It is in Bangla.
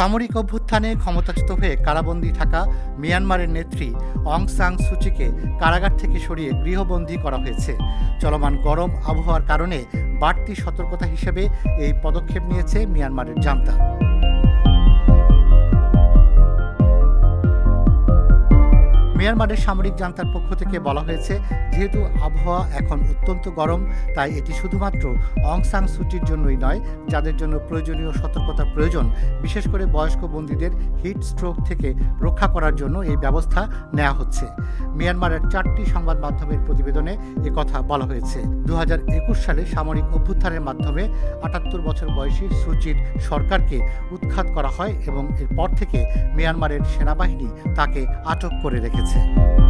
সামরিক অভ্যুত্থানে ক্ষমতাচ্যুত হয়ে কারাবন্দী থাকা মিয়ানমারের নেত্রী অং সাং সুচিকে কারাগার থেকে সরিয়ে গৃহবন্দী করা হয়েছে। চলমান গরম আবহাওয়ার কারণে বাড়তি সতর্কতা হিসেবে এই পদক্ষেপ নিয়েছে মিয়ানমারের জান্তা। মিয়ানমারের সামরিক জান্তার পক্ষ থেকে বলা হয়েছে, যেহেতু আবহাওয়া এখন অত্যন্ত গরম, তাই এটি শুধুমাত্র অং সাং সুচির জন্যই নয়, যাদের জন্য প্রয়োজনীয় সতর্কতা প্রয়োজন, বিশেষ করে বয়স্ক বন্দীদের হিট স্ট্রোক থেকে রক্ষা করার জন্য এই ব্যবস্থা নেওয়া হচ্ছে। মিয়ানমারের চারটি সংবাদ মাধ্যমের প্রতিবেদনে কথা বলা হয়েছে। দু হাজার একুশ সালে সামরিক অভ্যুত্থানের মাধ্যমে আটাত্তর বছর বয়সী সুচির সরকারকে উৎখাত করা হয় এবং এরপর থেকে মিয়ানমারের সেনাবাহিনী তাকে আটক করে রেখেছে। Hamilton.